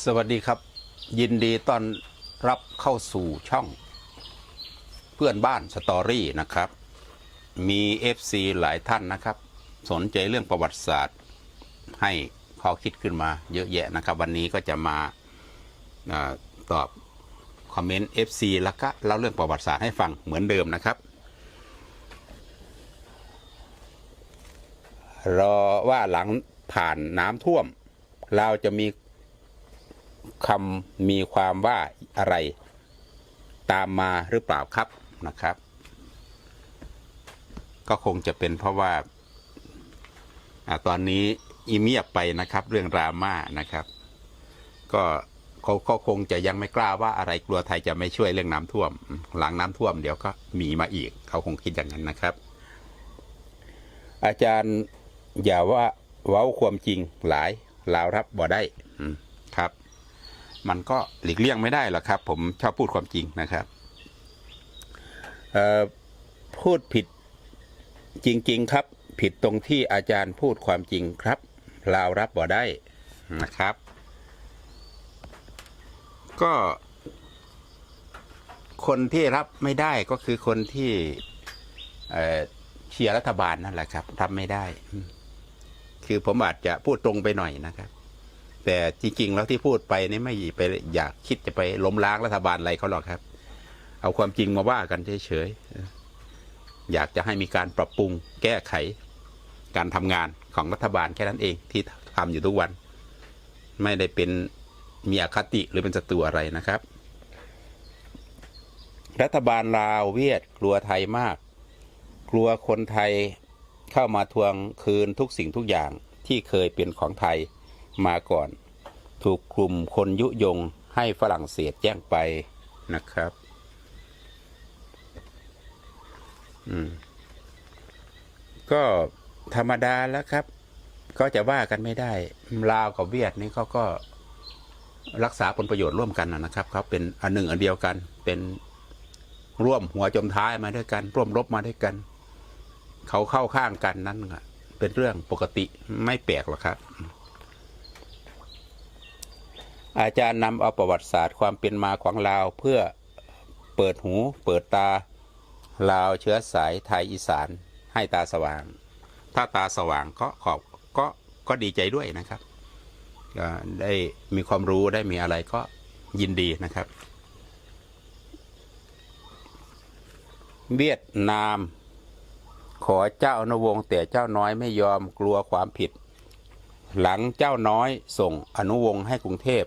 สวัสดีครับ ยินดีต้อนรับเข้าสู่ช่อง เพื่อนบ้านสตอรี่นะครับ มี FC หลายท่านนะครับ สนใจเรื่องประวัติศาสตร์ ให้ข้อคิดขึ้นมาเยอะแยะนะครับ วันนี้ก็จะมาอาตอบคอมเมนต์ FC แล้วก็เล่าเรื่องประวัติศาสตร์ให้ฟังเหมือนเดิมนะครับ รอว่าหลังผ่านน้ำท่วม เราจะมี คำมีความว่าอะไร ตามมาหรือเปล่าครับนะครับ ก็คงจะเป็นเพราะว่าอตอนนี้อีเมียบไปนะครับเรื่องดราม่านะครับ ก็เขาคงจะยังไม่กล้าว่าอะไรกลัวไทยจะไม่ช่วยเรื่องน้ำท่วม หลังน้ำท่วมเดี๋ยวก็มีมาอีก เขาคงคิดอย่างนั้นนะครับ อาจารย์อย่าว่าเว้าความจริงหลายลาวรับบ่ได้ มันก็หลีกเลี่ยงไม่ได้หรอกครับ ผมชอบพูดความจริงนะครับพูดผิดจริง ๆ ครับ ผิดตรงที่อาจารย์พูดความจริงครับลาวรับบ่ได้นะครับ ก็คนที่รับไม่ได้ก็คือคนที่เชียร์รัฐบาลนั่นแหละครับทำไม่ได้ คือผมอาจจะพูดตรงไปหน่อยนะครับ แต่จริงๆแล้วที่พูดไปนี่ไม่ไปอยากคิดจะไปล้มล้างรัฐบาลอะไรเขาหรอกครับ เอาความจริงมาว่ากันเฉยๆอยากจะให้มีการปรับปรุงแก้ไข การทำงานของรัฐบาลแค่นั้นเองที่ทำอยู่ทุกวัน ไม่ได้เป็นมีอคติหรือเป็นศัตรูอะไรนะครับ รัฐบาลลาวเวียดกลัวไทยมาก กลัวคนไทยเข้ามาทวงคืนทุกสิ่งทุกอย่างที่เคยเป็นของไทย มาก่อน ถูกกลุ่มคนยุยงให้ฝรั่งเศสแจ้งไปนะครับ อืม ก็ธรรมดาแล้วครับ ก็จะว่ากันไม่ได้ ลาวกับเวียดนี่เขาก็รักษาผลประโยชน์ร่วมกันนะครับเขาเป็นอันหนึ่งอันเดียวกัน เป็นร่วมหัวจมท้ายมาด้วยกัน ร่วมรบมาด้วยกัน เขาเข้าข้างกันนั่นเป็นเรื่องปกติไม่แปลกหรอกครับ อาจารย์นำเอาประวัติศาสตร์ความเป็นมาของลาว เพื่อเปิดหูเปิดตาลาวเชื้อสายไทยอีสานให้ตาสว่าง ถ้าตาสว่างก็ขอบก็ก็ดีใจด้วยนะครับได้มีความรู้ได้มีอะไรก็ยินดีนะครับ เวียดนาม ขอเจ้าอนุวงศ์แต่เจ้าน้อยไม่ยอมกลัวความผิด หลังเจ้าน้อยส่งอนุวงศ์ให้กรุงเทพ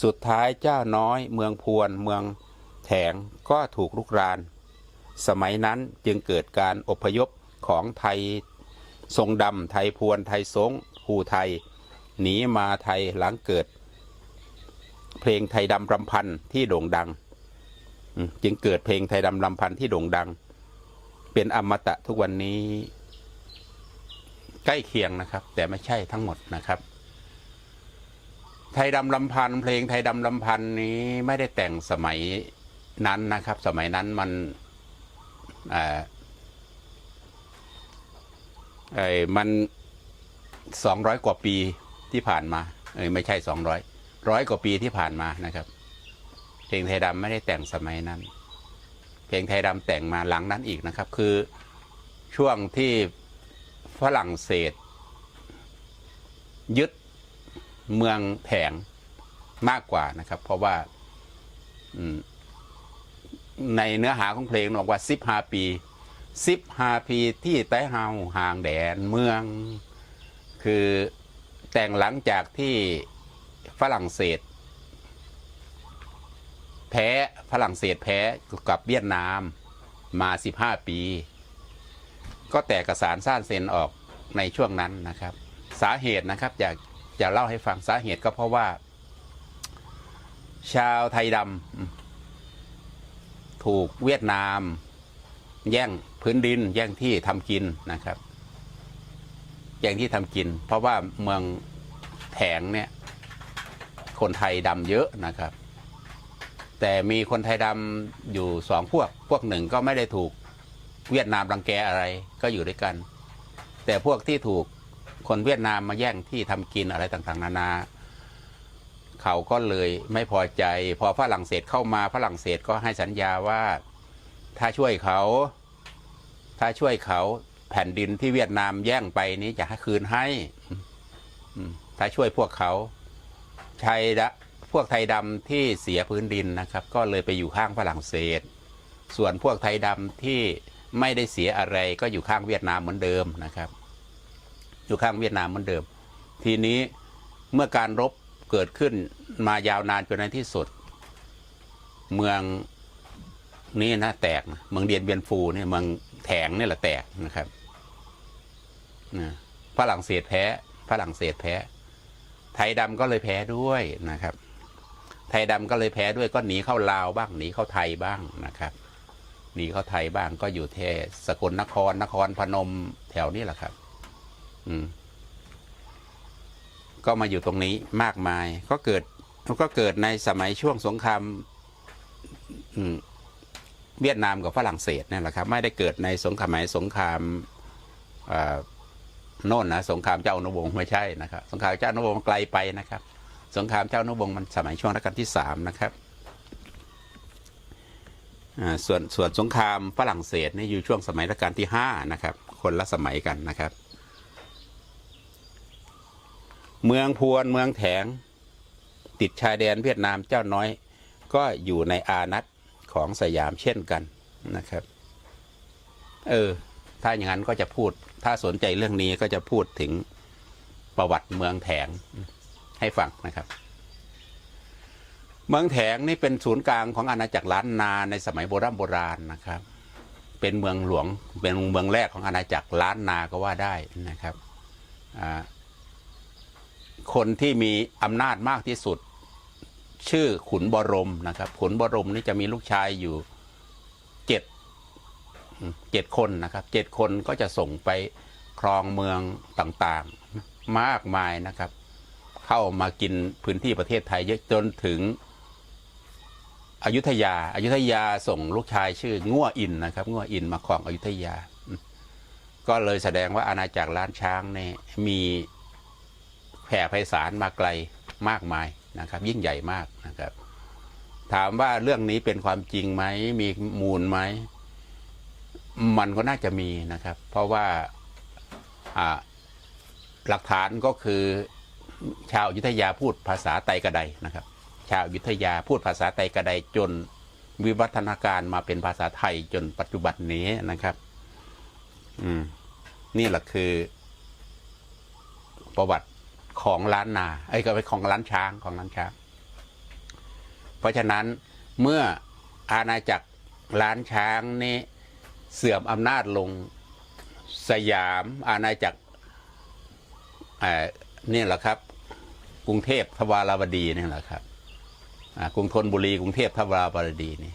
สุดท้ายเจ้าน้อย เมืองพวนเมืองแถงก็ถูกลุกราน สมัยนั้นจึงเกิดการอพยพของไทยทรงดำไทยพวนไทยสงภูไทย หนีมาไทยหลังเกิด เพลงไทยดำรำพันที่โด่งดัง จึงเกิดเพลงไทยดำรำพันที่โด่งดัง เป็นอมตะทุกวันนี้ ใกล้เคียงนะครับ แต่ไม่ใช่ทั้งหมดนะครับ ไทยดำลำพันธ์เพลงไทยดำลำพันธ์นี้ไม่ได้แต่งสมัยนั้นนะครับ สมัยนั้นมันเอ่อเอ่อมันสองร้อยกว่าปีที่ผ่านมาเอ้ยไม่ใช่สองร้อยร้อยกว่าปีที่ผ่านมานะครับ เพลงไทยดำไม่ได้แต่งสมัยนั้น เพลงไทยดำแต่งมาหลังนั้นอีกนะครับ คือช่วงที่ฝรั่งเศส ยึด เมืองแผงมากกว่านะครับ เพราะว่าในเนื้อหาของเพลงบอกว่าสิบห้าปีสิบห้าปีที่ใต้เฮาห่างแดนเมือง คือแต่งหลังจากที่ฝรั่งเศส แพ้ฝรั่งเศสแพ้กับเวียดนามมา15ปี ก็แตกกระสานสร้างเซนออกในช่วงนั้นนะครับ สาเหตุนะครับอยาก จะเล่าให้ฟังสาเหตุก็เพราะว่า ชาวไทยดำถูกเวียดนาม แย่งพื้นดิน แย่งที่ทำกินนะครับ แย่งที่ทำกิน เพราะว่าเมืองแถงเนี่ย คนไทยดำเยอะนะครับ แต่มีคนไทยดำอยู่สองพวก พวกหนึ่งก็ไม่ได้ถูกเวียดนามรังแกอะไรก็อยู่ด้วยกัน แต่พวกที่ถูก คนเวียดนามมาแย่งที่ทำกินอะไรต่างๆ นานา เขาก็เลยไม่พอใจ พอฝรั่งเศสเข้ามาฝรั่งเศสก็ให้สัญญาว่า ถ้าช่วยเขา ถ้าช่วยเขาแผ่นดินที่เวียดนามแย่งไปนี้จะให้คืนให้ถ้าช่วยพวกเขาไทยละพวกไทยดำที่เสียพื้นดินนะครับ ก็เลยไปอยู่ข้างฝรั่งเศส ส่วนพวกไทยดำที่ไม่ได้เสียอะไรก็อยู่ข้างเวียดนามเหมือนเดิมนะครับ อยู่ข้างเวียดนามเหมือนเดิม ทีนี้เมื่อการรบเกิดขึ้นมายาวนานจนในที่สุด เมืองนี้นะแตก เมืองเดียนเบียนฟูเนี่ยเมืองแถงนี่แหละแตกนะครับนะฝรั่งเศสแพ้ฝรั่งเศสแพ้ ไทยดำก็เลยแพ้ด้วยนะครับ ไทยดำก็เลยแพ้ด้วยก็หนีเข้าลาวบ้างหนีเข้าไทยบ้างนะครับหนีเข้าไทยบ้างก็อยู่แทสกลนครนครพนมแถวนี้แหละครับ ก็มาอยู่ตรงนี้มากมาย ก็เกิดก็เกิดในสมัยช่วงสงครามเวียดนามกับฝรั่งเศสนี่แหละครับ ไม่ได้เกิดในสงครามสมัยสงครามโน่นนะสงครามเจ้าอนุวงศ์ไม่ใช่นะครับ สงครามเจ้าอนุวงศ์ไกลไปนะครับ สงครามเจ้าอนุวงศ์มันสมัยช่วงรัชกาลที่สามนะครับส่วนส่วนสงครามฝรั่งเศสนี่อยู่ช่วงสมัยรัชกาลที่ห้านะครับ คนละสมัยกันนะครับ เมืองพวนเมืองแถง ติดชายแดนเวียดนามเจ้าน้อย ก็อยู่ในอานัตของสยามเช่นกันนะครับ เออ ถ้าอย่างนั้นก็จะพูด ถ้าสนใจเรื่องนี้ก็จะพูดถึงประวัติเมืองแถงให้ฟังนะครับ เมืองแถงนี่เป็นศูนย์กลางของอาณาจักรล้านนาในสมัยโบราณโบราณนะครับ เป็นเมืองหลวงเป็นเมืองแรกของอาณาจักรล้านนาก็ว่าได้นะครับอ่า คนที่มีอำนาจมากที่สุด ชื่อขุนบรมนะครับ ขุนบรมนี่จะมีลูกชายอยู่เจ็ดเจ็ดคนนะครับเจ็ดคนก็จะส่งไปครองเมืองต่างๆ มากมายนะครับ เข้ามากินพื้นที่ประเทศไทยเยอะจนถึงอยุธยาอายุธยาส่งลูกชายชื่อง่วอินนะครับง่วอินมาครองอยุธยา ก็เลยแสดงว่าอาณาจักรล้านช้างเนี่ยมี ผ่ไพศาลมาไกลมากมายนะครับ ยิ่งใหญ่มากนะครับ ถามว่าเรื่องนี้เป็นความจริงไหมมีมูลไหมมันก็น่าจะมีนะครับ เพราะว่าหลักฐานก็คือชาวยุธยาพูดภาษาไตกระไดนะครับ ชาวยุธยาพูดภาษาไตกระไดจนวิวัฒนาการมาเป็นภาษาไทยจนปัจจุบันนี้นะครับ อืม นี่แหละคือ ประวัติ ของล้านนาไอ้ก็เป็นของล้านช้างของล้านช้าง เพราะฉะนั้นเมื่ออาณาจักรล้านช้างนี้เสื่อมอำนาจลงสยาม อาณาจักรเนี่แหละครับ กรุงเทพทวาราวดีนี่แหละครับกรุงธนบุรีกรุงเทพทวาราวดีนี่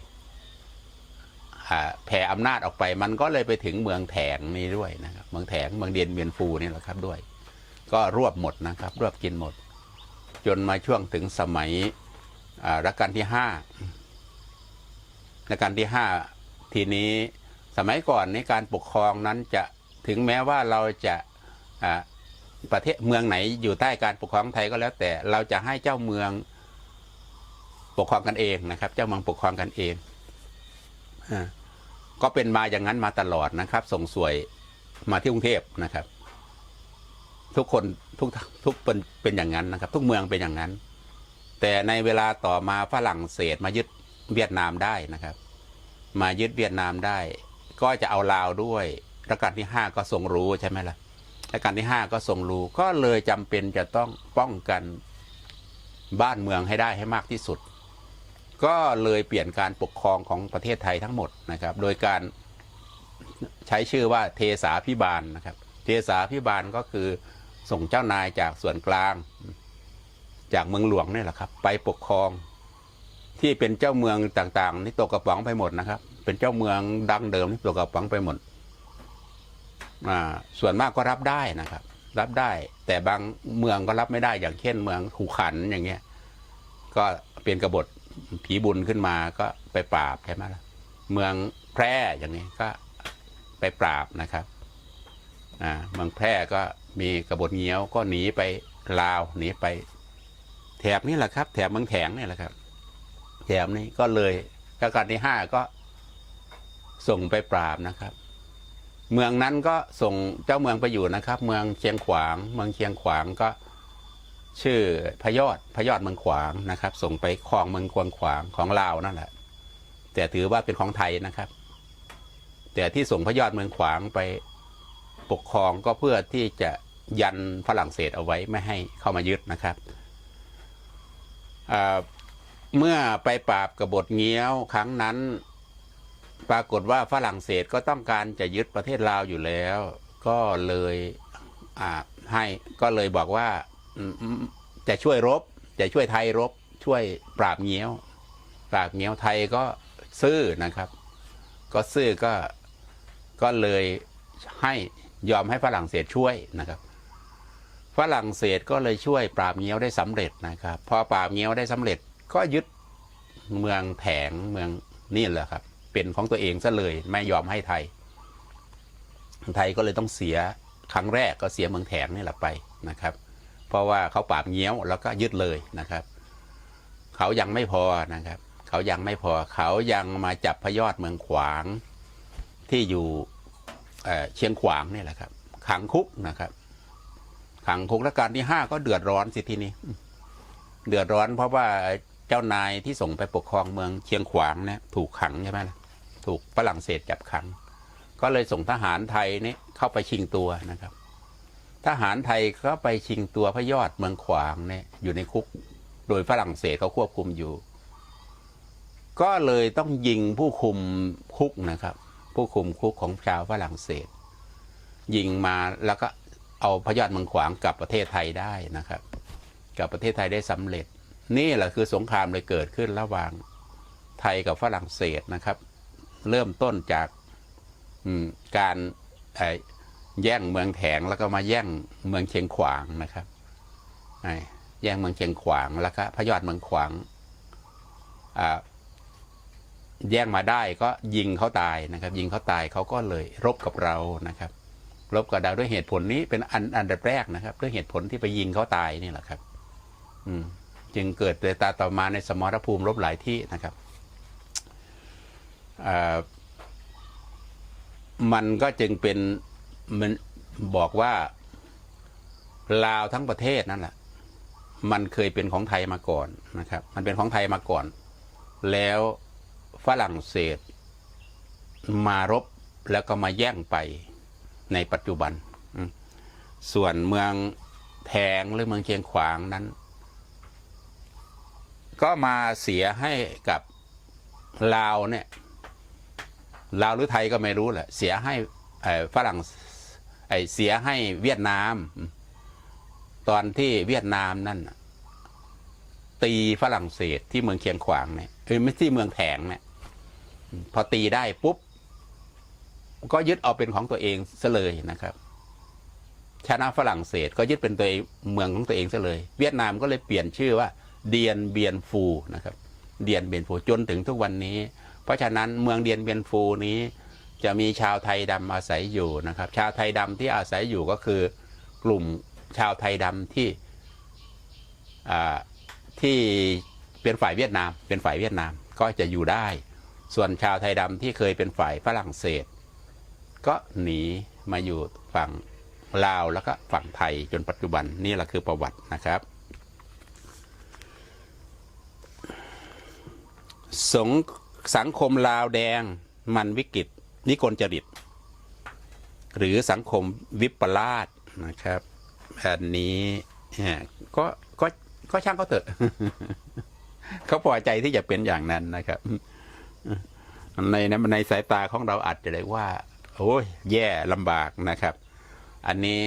แผ่อำนาจออกไปมันก็เลยไปถึงเมืองแถงนี่ด้วยนะครับ เมืองแถงเมืองเดียนเมียนฟูนี่แหละครับด้วย ก็รวบหมดนะครับ รวบกินหมด จนมาช่วงถึงสมัยรัชกาลที่ห้ารัชกาลที่ห้าทีนี้สมัยก่อนในการปกครองนั้นจะถึงแม้ว่าเราจะประเทศเมืองไหนอยู่ใต้การปกครองไทยก็แล้ว แต่เราจะให้เจ้าเมืองปกครองกันเองนะครับ เจ้าเมืองปกครองกันเองอก็เป็นมาอย่างนั้นมาตลอดนะครับ ส่งสวยมาที่กรุงเทพนะครับ ทุกคนทุกทุกเป็นเป็นอย่างนั้นนะครับ ทุกเมืองเป็นอย่างนั้น แต่ในเวลาต่อมาฝรั่งเศสมายึดเวียดนามได้นะครับ มายึดเวียดนามได้ ก็จะเอาลาวด้วยรัชกาลที่ห้าก็ทรงรู้ใช่ไหมล่ะรัชกาลที่ห้าก็ทรงรู้ก็เลยจำเป็นจะต้องป้องกันบ้านเมืองให้ได้ให้มากที่สุด ก็เลยเปลี่ยนการปกครองของประเทศไทยทั้งหมดนะครับ โดยการใช้ชื่อว่าเทสาพิบาลนะครับ เทสาพิบาลก็คือ ส่งเจ้านายจากส่วนกลาง จากเมืองหลวงนี่แหละครับ ไปปกครอง ที่เป็นเจ้าเมืองต่างๆนี่ตกกระป๋องไปหมดนะครับ เป็นเจ้าเมืองดังเดิมนี่ตกกระป๋องไปหมดอ่าส่วนมากก็รับได้นะครับ รับได้ แต่บางเมืองก็รับไม่ได้อย่างเช่นเมืองหูขันอย่างเงี้ย ก็เป็นกบฏผีบุญขึ้นมาก็ไปปราบใช่ไหมล่ะเมืองแพร่อย่างนี้ก็ไปปราบนะครับอ่าเมืองแพร่ก็ มีกบฏเงี้ยวก็หนีไปลาวหนีไป แถบนี้แหละครับ แถบเมืองแถงเนี่ยแหละครับ แถบนี้ก็เลยรัชกาลที่ห้าก็ส่งไปปราบนะครับ เมืองนั้นก็ส่งเจ้าเมืองไปอยู่นะครับ เมืองเชียงขวาง เมืองเชียงขวางก็ชื่อพยอดพยอดเมืองขวางนะครับ ส่งไปครองเมืองควงขวางของลาวนั่นแหละ แต่ถือว่าเป็นของไทยนะครับ แต่ที่ส่งพยอดเมืองขวางไปปกครองก็เพื่อที่จะ ยันฝรั่งเศสเอาไว้ไม่ให้เข้ามายึดนะครับ เมื่อไปปราบกบฏเงี้ยวครั้งนั้น ปรากฏว่าฝรั่งเศสก็ต้องการจะยึดประเทศลาวอยู่แล้ว ก็เลยให้ก็เลยบอกว่าจะช่วยรบ จะช่วยไทยรบ ช่วยปราบเงี้ยว ปราบเงี้ยวไทยก็ซื่อนะครับ ก็ซื่อก็ก็เลยให้ยอมให้ฝรั่งเศสช่วยนะครับ ฝรั่งเศสก็เลยช่วยปราบเงี้ยวได้สำเร็จนะครับพอปราบเงี้ยวได้สำเร็จก็ยึดเมืองแถงเมืองนี่แหละครับ เป็นของตัวเองซะเลยไม่ยอมให้ไทย ไทยก็เลยต้องเสียครั้งแรกก็เสียเมืองแถงนี่แหละไปนะครับ เพราะว่าเขาปราบเงี้ยวแล้วก็ยึดเลยนะครับ เขายังไม่พอนะครับ เขายังไม่พอเขายังมาจับพยอดเมืองขวางที่อยู่เเชียงขวางนี่แหละครับขังคุกนะครับ ขังคุกและการที่ห้าก็เดือดร้อนสิทีนี้ เดือดร้อนเพราะว่าเจ้านายที่ส่งไปปกครองเมืองเชียงขวางเนี่ยถูกขังใช่ไหมล่ะถูกฝรั่งเศสจับขัง ก็เลยส่งทหารไทยนี่เข้าไปชิงตัวนะครับ ทหารไทยก็ไปชิงตัวพระยอดเมืองขวางเนี่ยอยู่ในคุก โดยฝรั่งเศสเขาควบคุมอยู่ ก็เลยต้องยิงผู้คุมคุกนะครับ ผู้คุมคุกของชาวฝรั่งเศส ยิงมาแล้วก็ เอาพระยอดเมืองขวางกลับประเทศไทยได้นะครับกลับประเทศไทยได้สำเร็จ นี่แหละคือสงครามเลยเกิดขึ้นระหว่างไทยกับฝรั่งเศสนะครับ เริ่มต้นจากการแย่งเมืองแถงแล้วก็มาแย่งเมืองเชียงขวางนะครับแย่งเมืองเชียงขวางแล้วก็พระยอดเมืองขวางแย่งมาได้ก็ยิงเขาตายนะครับ ยิงเขาตายเขาก็เลยรบกับเรานะครับ รบกับเราด้วยเหตุผลนี้เป็นอันอันดับแรกนะครับ ด้วยเหตุผลที่ไปยิงเขาตายนี่แหละครับ อืม จึงเกิดในตาต่อมาในสมรภูมิรบหลายที่นะครับมันก็จึงเป็นมันบอกว่าลาวทั้งประเทศนั่นแหละมันเคยเป็นของไทยมาก่อนนะครับ มันเป็นของไทยมาก่อน แล้วฝรั่งเศส มารบแล้วก็มาแย่งไป ในปัจจุบันอืมส่วนเมืองแทงหรือเมืองเชียงขวางนั้น ก็มาเสียให้กับลาวเนี่ยลาวหรือไทยก็ไม่รู้แหละเสียให้เอ่อฝรั่งไอเสียให้เวียดนาม ตอนที่เวียดนามนั่นน่ะตีฝรั่งเศสที่เมืองเชียงขวางเนี่ยเออไม่ที่เมืองแถงเนี่ยพอตีได้ปุ๊บ ก็ยึดเอาเป็นของตัวเองซะเลยนะครับชนะฝรั่งเศสก็ยึดเป็นตัวเองเมืองของตัวเองซะเลย เวียดนามก็เลยเปลี่ยนชื่อว่า เดียนเบียนฟูนะครับ เดียนเบียนฟูจนถึงทุกวันนี้ เพราะฉะนั้นเมืองเดียนเบียนฟูนี้จะมีชาวไทยดำอาศัยอยู่นะครับ ชาวไทยดำที่อาศัยอยู่ก็คือกลุ่มชาวไทยดำที่ที่เป็นฝ่ายเวียดนาม เป็นฝ่ายเวียดนามก็จะอยู่ได้ ส่วนชาวไทยดำที่เคยเป็นฝ่ายฝรั่งเศส ก็หนีมาอยู่ฝั่งลาวแล้วก็ฝั่งไทยจนปัจจุบันนี่แหละคือประวัตินะครับ สงสังคมลาวแดงมันวิกฤตนิกลจริต หรือสังคมวิปลาสนะครับอันนี้เนี่ยก็ก็ก็ช่างเขาเถอะเขาพอใจที่จะเป็นอย่างนั้นนะครับ ในในสายตาของเราอาจจะเรียกว่า โอ้ยแย่ลำบากนะครับ อันนี้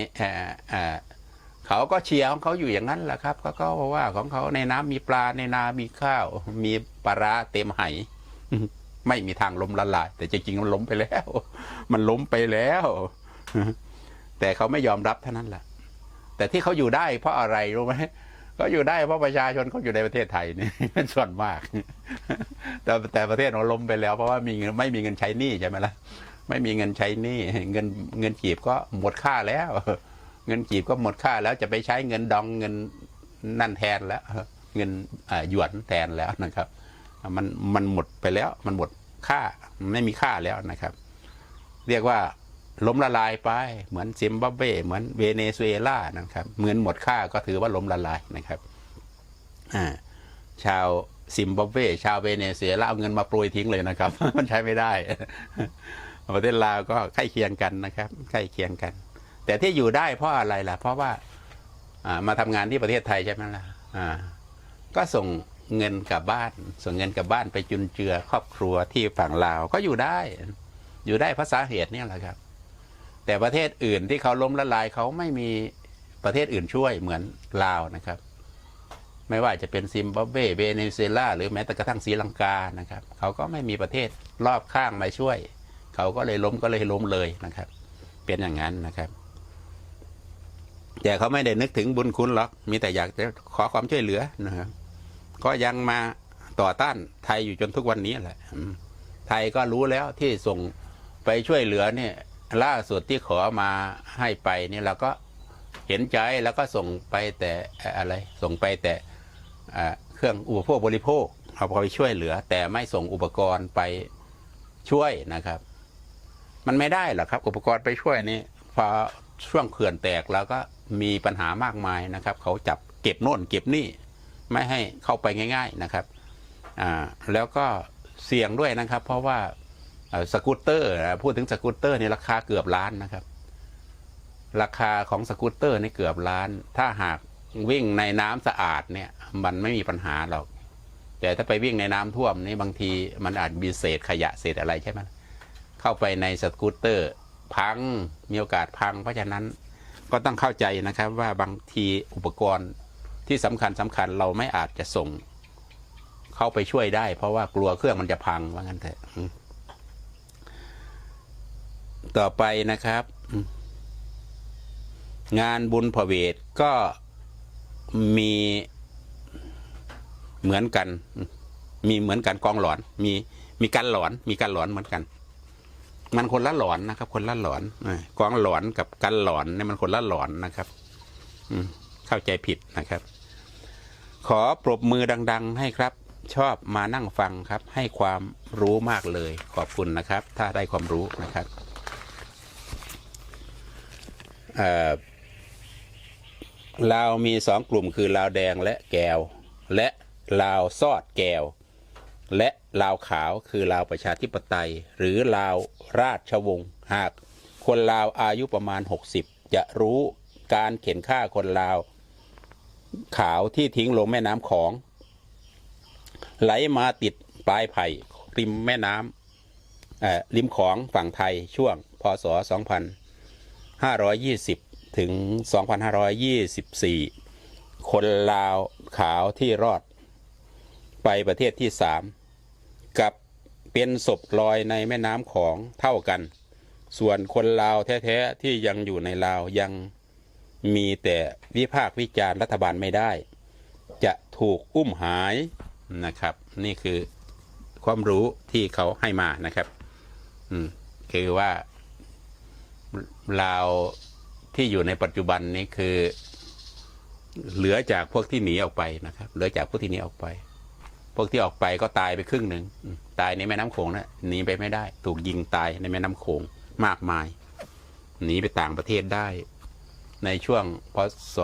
เขาก็เชียร์ของเขาอยู่อย่างนั้นแหละครับเขาก็ว่าของเขาในน้ำมีปลาในนา มีข้าว มีปลาราเต็มไหไม่มีทางล้มละลาย แต่จริงๆมันล้มไปแล้ว มันล้มไปแล้ว แต่เขาไม่ยอมรับเท่านั้นแหละแต่ที่เขาอยู่ได้เพราะอะไรรู้ไหมเขาอยู่ได้เพราะประชาชนเขาอยู่ในประเทศไทยนี่เป็นส่วนมาก แต่แต่ประเทศเราล้มไปแล้วเพราะว่ามีเงินไม่มีเงินใช้หนี้ใช่ไหมล่ะ ไม่มีเงินใช้หนี้เงินเงินจีบก็หมดค่าแล้ว เงินจีบก็หมดค่าแล้วจะไปใช้เงินดองเงินนั่นแทนแล้ว เงินหยวนแทนแล้วนะครับ มันมันหมดไปแล้ว มันหมดค่าไม่มีค่าแล้วนะครับ เรียกว่าล้มละลายไป เหมือนซิมบับเวเหมือนเวเนซุเอลานะครับเงินหมดค่าก็ถือว่าล้มละลายนะครับอ่าชาวซิมบับเว ชาวเวเนซุเอลาเอาเงินมาโปรยทิ้งเลยนะครับ มันใช้ไม่ได้ ประเทศลาวก็ใกล้เคียงกันนะครับใกล้เคียงกัน แต่ที่อยู่ได้เพราะอะไรล่ะ เพราะว่ามาทำงานที่ประเทศไทยใช่ไหมล่ะก็ส่งเงินกลับบ้าน ส่งเงินกลับบ้านไปจุนเจือครอบครัวที่ฝั่งลาวก็อยู่ได้ อยู่ได้เพราะสาเหตุนี่แหละครับ แต่ประเทศอื่นที่เขาล้มละลายเขาไม่มีประเทศอื่นช่วยเหมือนลาวนะครับ ไม่ว่าจะเป็นซิมบับเวเวเนซุเอลาหรือแม้แต่กระทั่งศรีลังกานะครับ เขาก็ไม่มีประเทศรอบข้างมาช่วย เขาก็เลยล้มก็เลยล้มเลยนะครับ เป็นอย่างนั้นนะครับ แต่เขาไม่ได้นึกถึงบุญคุณหรอก มีแต่อยากจะขอความช่วยเหลือนะครับ ก็ยังมาต่อต้านไทยอยู่จนทุกวันนี้แหละไทยก็รู้แล้วที่ส่งไปช่วยเหลือเนี่ย ล่าสุดที่ขอมาให้ไปเนี่ยเราก็เห็นใจแล้วก็ส่งไปแต่อะไร ส่งไปแต่เครื่องอุปโภคบริโภคเอาไปช่วยเหลือ แต่ไม่ส่งอุปกรณ์ไปช่วยนะครับ มันไม่ได้หรอกครับ อุปกรณ์ไปช่วยนี่พอช่วงเขื่อนแตกแล้วก็มีปัญหามากมายนะครับ เขาจับเก็บโน่นเก็บนี่ไม่ให้เข้าไปง่าย ๆนะครับอ่าแล้วก็เสี่ยงด้วยนะครับ เพราะว่าสกูตเตอร์พูดถึงสกูตเตอร์นี่ราคาเกือบล้านนะครับ ราคาของสกูตเตอร์นี่เกือบล้าน ถ้าหากวิ่งในน้ำสะอาดเนี่ย มันไม่มีปัญหาหรอก แต่ถ้าไปวิ่งในน้ำท่วมนี่บางทีมันอาจมีเศษขยะเศษอะไรใช่ไหม เข้าไปในสกูตเตอร์ พังมีโอกาสพัง เพราะฉะนั้นก็ต้องเข้าใจนะครับว่าบางทีอุปกรณ์ที่สำคัญสำคัญเราไม่อาจจะส่ง เข้าไปช่วยได้ เพราะว่ากลัวเครื่องมันจะพังว่างั้นเถอะต่อไปนะครับ งานบุญพระเวทก็มีเหมือนกัน มีเหมือนกันกองหลอน มีมีการหลอน มีการหลอนเหมือนกัน มันคนละหลอนนะครับ คนละหลอนกองหลอนกับการหลอนเนี่ยมันคนละหลอนนะครับ อืมเข้าใจผิดนะครับ ขอปรบมือดัง ๆ ให้ครับ ชอบมานั่งฟังครับ ให้ความรู้มากเลย ขอบคุณนะครับ ถ้าได้ความรู้นะครับเอ่อลาวมีสองกลุ่มคือลาวแดงและแก้ว และลาวซอดแก้ว และลาวขาวคือลาวประชาธิปไตย หรือลาวราชวงศ์หาก คนลาวอายุประมาณ 60 จะรู้การเข็นฆ่าคนลาว ขาวที่ทิ้งลงแม่น้ำของ ไหลมาติดปลายไผ่ริมแม่น้ำริมของฝั่งไทยช่วงพศ 2520 ถึง 2524 คนลาวขาวที่รอดไปประเทศที่สาม เป็นศพลอยในแม่น้ำของเท่ากัน ส่วนคนลาวแท้ๆที่ยังอยู่ในลาวยังมีแต่วิพากษ์วิจารณ์รัฐบาลไม่ได้ จะถูกอุ้มหายนะครับ นี่คือความรู้ที่เขาให้มานะครับ อืมคือว่าลาวที่อยู่ในปัจจุบันนี้คือ เหลือจากพวกที่หนีออกไปนะครับ เหลือจากพวกที่หนีออกไป พวกที่ออกไปก็ตายไปครึ่งหนึ่งตายในแม่น้ำโขงนะหนีไปไม่ได้ ถูกยิงตายในแม่น้ำโขงมากมายหนีไปต่างประเทศได้ ในช่วงพศ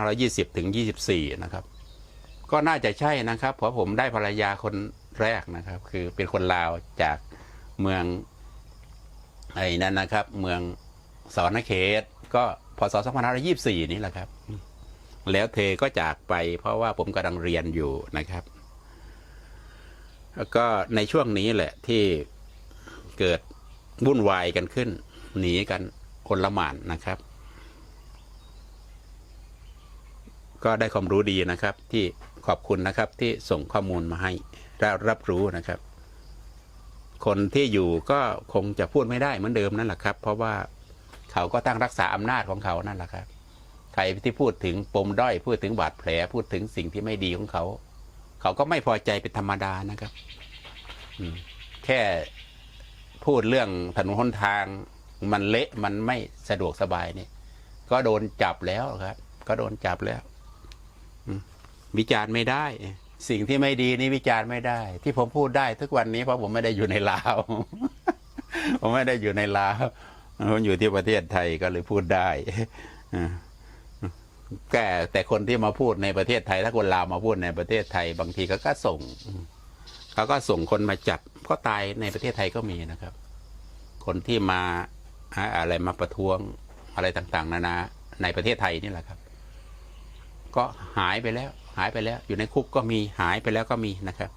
2520 ถึง 24 นะครับ ก็น่าจะใช่นะครับ เพราะผมได้ภรรยาคนแรกนะครับ คือเป็นคนลาวจากเมืองไอ้นั่นนะครับ เมืองสอนเขต ก็พศ 2524 นี่แหละครับ แล้วเธอก็จากไปเพราะว่าผมกำลังเรียนอยู่นะครับ แล้วก็ในช่วงนี้แหละที่เกิดวุ่นวายกันขึ้น หนีกันคนละหมานนะครับ ก็ได้ความรู้ดีนะครับ ที่ขอบคุณนะครับที่ส่งข้อมูลมาให้ได้รับรู้นะครับ คนที่อยู่ก็คงจะพูดไม่ได้เหมือนเดิมนั่นแหละครับ เพราะว่าเขาก็ตั้งรักษาอำนาจของเขานั่นแหละครับใครที่พูดถึงปมด้อยพูดถึงบาดแผลพูดถึงสิ่งที่ไม่ดีของเขา เขาก็ไม่พอใจเป็นธรรมดานะครับแค่พูดเรื่องถนนหนทาง มันเละมันไม่สะดวกสบายนี่ก็โดนจับแล้วครับ ก็โดนจับแล้ววิจารณ์ไม่ได้ สิ่งที่ไม่ดีนี่วิจารณ์ไม่ได้ ที่ผมพูดได้ทุกวันนี้เพราะผมไม่ได้อยู่ในลาว ผมไม่ได้อยู่ในลาวผมอยู่ที่ประเทศไทยก็เลยพูดได้อ แก่แต่คนที่มาพูดในประเทศไทย ถ้าคนลาวมาพูดในประเทศไทย บางทีเขาก็ส่งเขาก็ส่งคนมาจับก็ตายในประเทศไทยก็มีนะครับ คนที่มาอะไรมาประท้วงอะไรต่างๆ นานาในประเทศไทยนี่แหละครับ ก็หายไปแล้ว หายไปแล้ว อยู่ในคุกก็มีหายไปแล้วก็มีนะครับ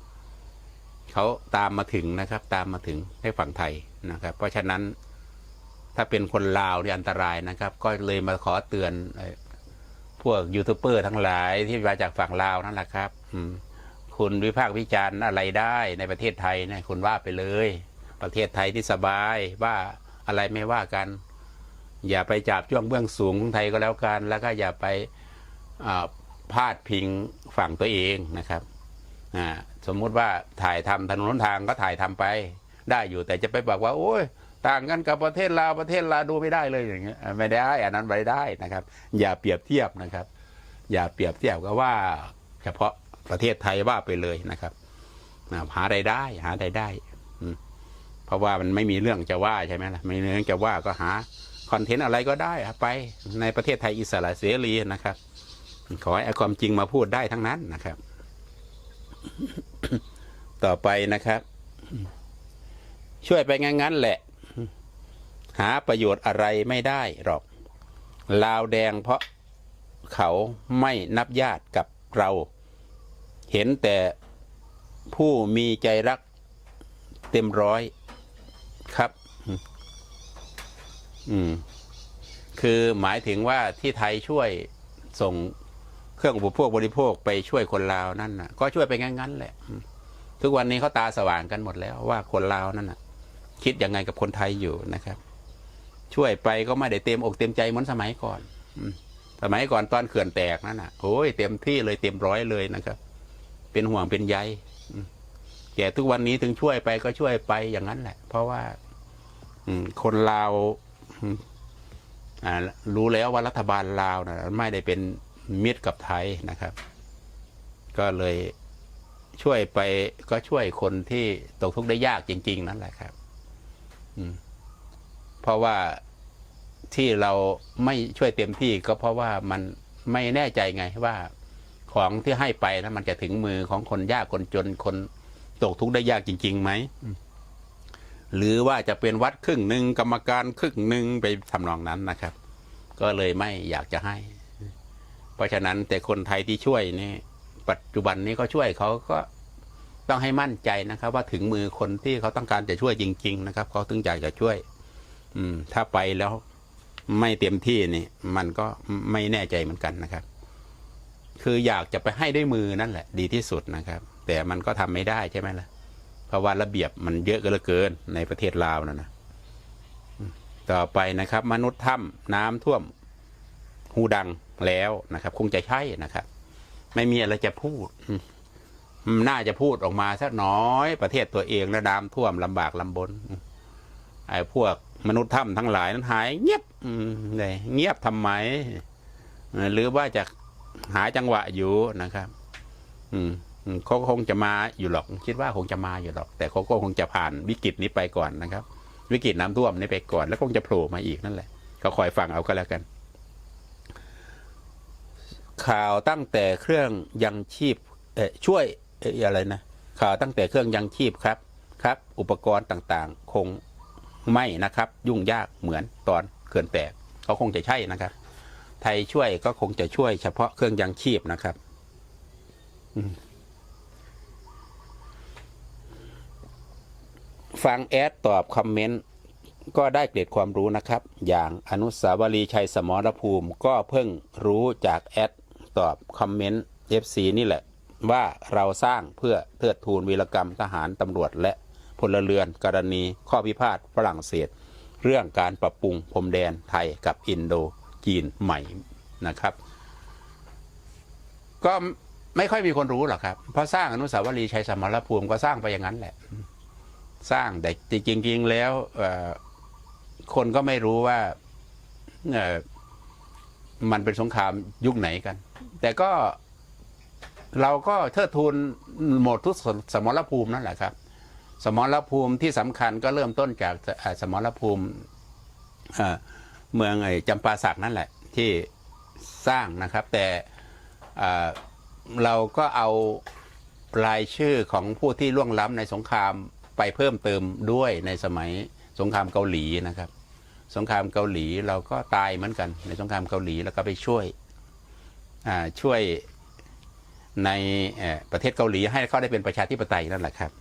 เขาตามมาถึงนะครับ ตามมาถึงให้ฝั่งไทยนะครับ เพราะฉะนั้นถ้าเป็นคนลาวนี่อันตรายนะครับ ก็เลยมาขอเตือน พวกยูทูบเบอร์ทั้งหลายที่มาจากฝั่งลาวนั่นแหละครับอืคุณวิพากษ์วิจารณ์อะไรได้ในประเทศไทยเนี่ยคุณว่าไปเลย ประเทศไทยที่สบายว่าอะไรไม่ว่ากัน อย่าไปจับจ้วงเบื้องสูงของไทยก็แล้วกัน แล้วก็อย่าไปพาดพิงฝั่งตัวเองนะครับสมมุติว่าถ่ายทำถนนหนทางก็ถ่ายทำไป ได้อยู่แต่จะไปบอกว่า โอ้ย ต่างกันกับประเทศลาวประเทศลาวดูไม่ได้เลยอย่างเงี้ยไม่ได้ อันนั้นไม่ได้นะครับ อย่าเปรียบเทียบนะครับ อย่าเปรียบเทียบก็ว่า เฉพาะประเทศไทยว่าไปเลยนะครับหารายได้ หารายได้อืเพราะว่ามันไม่มีเรื่องจะว่าใช่ไหมล่ะไม่มีเรื่องจะว่าก็หาคอนเทนต์อะไรก็ได้ไปในประเทศไทยอิสระเสรีนะครับ ขอให้เอาความจริงมาพูดได้ทั้งนั้นนะครับ ต่อไปนะครับ ช่วยไปงั้นๆแหละ หาประโยชน์อะไรไม่ได้หรอก ลาวแดงเพราะเขาไม่นับญาติกับเรา เห็นแต่ผู้มีใจรักเต็มร้อยครับ อืม คือหมายถึงว่าที่ไทยช่วยส่งเครื่องอุปโภคบริโภคไปช่วยคนลาวนั่นนะก็ช่วยไปงั้นๆแหละ ทุกวันนี้เขาตาสว่างกันหมดแล้วว่าคนลาวนั่นนะคิดยังไงกับคนไทยอยู่นะครับ ช่วยไปก็ไม่ได้เต็มอกเต็มใจเหมือนสมัยก่อนสมัยก่อนตอนเขื่อนแตกนั่นน่ะโอ้ยเต็มที่เลยเต็มร้อยเลยนะครับ เป็นห่วงเป็นใยแต่ทุกวันนี้ถึงช่วยไปก็ช่วยไปอย่างนั้นแหละ เพราะว่าคนลาวอ่ารู้แล้วว่ารัฐบาลลาวนะไม่ได้เป็นมิตรกับไทยนะครับ ก็เลยช่วยไปก็ช่วยคนที่ตกทุกข์ได้ยากจริง ๆ นั่นแหละครับ อืม เพราะว่าที่เราไม่ช่วยเต็มที่ก็เพราะว่ามันไม่แน่ใจไงว่าของที่ให้ไปนะมันจะถึงมือของคนยากคนจนคนตกทุกข์ได้ยากจริงๆไหมหรือว่าจะเป็นวัดครึ่งหนึ่งกรรมการครึ่งหนึ่งไปทำนองนั้นนะครับ ก็เลยไม่อยากจะให้ เพราะฉะนั้นแต่คนไทยที่ช่วยนี่ปัจจุบันนี้ก็ช่วยเขาก็ต้องให้มั่นใจนะครับ ว่าถึงมือคนที่เขาต้องการจะช่วยจริง ๆ นะครับเขาถึงอยากจะช่วย อืม ถ้าไปแล้วไม่เต็มที่นี่ มันก็ไม่แน่ใจเหมือนกันนะครับ คืออยากจะไปให้ด้วยมือนั่นแหละ ดีที่สุดนะครับ แต่มันก็ทำไม่ได้ใช่ไหมล่ะเพราะว่าระเบียบมันเยอะเกินเหลือเกินในประเทศลาวนะนะต่อไปนะครับ มนุษย์ถ้ำน้ำท่วมหูดังแล้วนะครับ คงจะใช่นะครับ ไม่มีอะไรจะพูดน่าจะพูดออกมาสักน้อยประเทศตัวเองแล้วน้ำท่วมลำบากลำบนไอ้พวก มนุษย์ถ้ำทั้งหลายนั้นหาย เงียบเลยเงียบทำไม หรือว่าจะหาจังหวะอยู่นะครับ อืมเขาคงจะมาอยู่หรอก คิดว่าคงจะมาอยู่หรอก แต่เขาก็คงจะผ่านวิกฤตนี้ไปก่อนนะครับ วิกฤตน้ำท่วมนี้ไปก่อน แล้วคงจะโผล่มาอีกนั่นแหละ ก็คอยฟังเอาก็แล้วกัน ข่าวตั้งแต่เครื่องยังชีพเอช่วยเออะไรนะข่าวตั้งแต่เครื่องยังชีพครับ ครับ อุปกรณ์ต่างๆ คง ไม่นะครับ ยุ่งยากเหมือนตอนเขื่อนแตกเขาคงจะใช่นะครับ ไทยช่วยก็คงจะช่วยเฉพาะเครื่องยังชีพนะครับฟังแอดตอบคอมเมนต์ก็ได้เกร็ดความรู้นะครับ อย่างอนุสาวรีย์ชัยสมรภูมิ ก็เพิ่งรู้จากแอดตอบคอมเมนต์ FC นี่แหละ ว่าเราสร้างเพื่อเทิดทูนวีรกรรมทหารตำรวจและ พลเรือน กรณี ข้อพิพาทฝรั่งเศส เรื่องการปรับปรุงพรมแดนไทยกับอินโดจีนใหม่นะครับ ก็ไม่ค่อยมีคนรู้หรอกครับ เพราะสร้างอนุสาวรีย์ชัยสมรภูมิก็สร้างไปอย่างนั้นแหละ สร้างแต่จริง ๆ แล้วคนก็ไม่รู้ว่ามันเป็นสงครามยุคไหนกัน แต่ก็เราก็เทิดทูนหมดทุกสมรภูมินั่นแหละครับ สมรภูมิที่สำคัญก็เริ่มต้นจากเอ่อสมรภูมิเมืองไอ้จำปาสักนั่นแหละ ที่สร้างนะครับ แต่เราก็เอารายชื่อของผู้ที่ล่วงล้ำในสงครามไปเพิ่มเติมด้วยในสมัยสงครามเกาหลีนะครับ สงครามเกาหลีเราก็ตายเหมือนกัน ในสงครามเกาหลีแล้วก็ไปช่วยช่วยในประเทศเกาหลีให้เขาได้เป็นประชาธิปไตยนั่นแหละครับ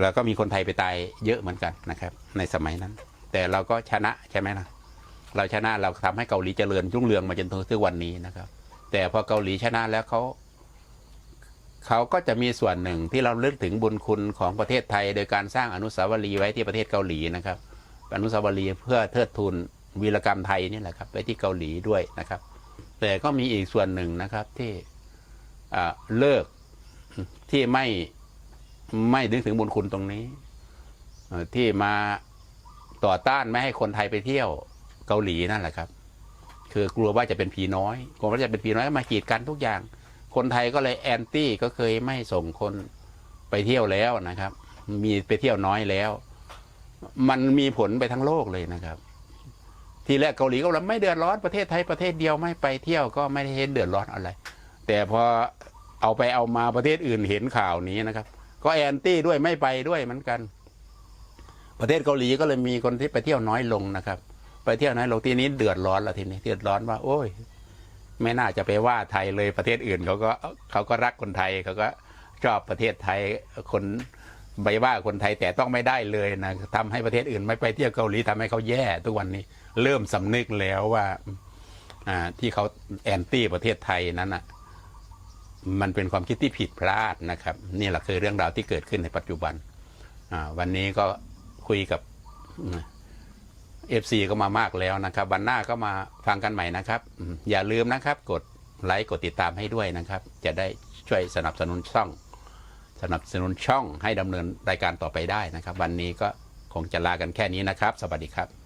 แล้วก็มีคนไทยไปตายเยอะเหมือนกันนะครับ ในสมัยนั้น แต่เราก็ชนะใช่ไหมล่ะ เราชนะเราทำให้เกาหลีเจริญรุ่งเรืองมาจนถึงทุกวันนี้นะครับ แต่พอเกาหลีชนะแล้วเขาเขาก็จะมีส่วนหนึ่งที่เราเลือกถึงบุญคุณของประเทศไทย โดยการสร้างอนุสาวรีย์ไว้ที่ประเทศเกาหลีนะครับ อนุสาวรีย์เพื่อเทิดทูนวีรกรรมไทยนี่แหละครับไว้ที่เกาหลีด้วยนะครับ แต่ก็มีอีกส่วนหนึ่งนะครับที่เลิกที่ไม่ ไม่นึกถึงบุญคุณตรงนี้ที่มาต่อต้านไม่ให้คนไทยไปเที่ยวเกาหลีนั่นแหละครับ คือกลัวว่าจะเป็นผีน้อยกลัวว่าจะเป็นผีน้อยก็มากีดกันทุกอย่าง คนไทยก็เลยแอนตี้ก็เคยไม่ส่งคนไปเที่ยวแล้วนะครับ มีไปเที่ยวน้อยแล้ว มันมีผลไปทั้งโลกเลยนะครับ ทีแรกเกาหลีก็เราไม่เดือดร้อนประเทศไทยประเทศเดียวไม่ไปเที่ยวก็ไม่ได้เห็นเดือดร้อนอะไร แต่พอเอาไปเอามาประเทศอื่นเห็นข่าวนี้นะครับ ก็แอนตี้ด้วยไม่ไปด้วยเหมือนกัน ประเทศเกาหลีก็เลยมีคนที่ไปเที่ยวน้อยลงนะครับ ไปเที่ยวน้อยลงทีนี้เดือดร้อนละทีนี้เดือดร้อนว่า โอ้ย ไม่น่าจะไปว่าไทยเลยประเทศอื่นเขาก็เขาก็รักคนไทยเขาก็ชอบประเทศไทยคนไปว่าคนไทยแต่ต้องไม่ได้เลยนะทำให้ประเทศอื่นไม่ไปเที่ยวเกาหลีทำให้เขาแย่ทุกวันนี้ เริ่มสำนึกแล้วว่า อ่าที่เขาแอนตี้ประเทศไทยนั้นอะ มันเป็นความคิดที่ผิดพลาดนะครับ นี่แหละคือเรื่องราวที่เกิดขึ้นในปัจจุบันวันนี้ก็คุยกับเอฟซีก็มามากแล้วนะครับ วันหน้าก็มาฟังกันใหม่นะครับ อย่าลืมนะครับ กดไลค์กดติดตามให้ด้วยนะครับ จะได้ช่วยสนับสนุนช่อง สนับสนุนช่องให้ดำเนินรายการต่อไปได้นะครับ วันนี้ก็คงจะลากันแค่นี้นะครับ สวัสดีครับ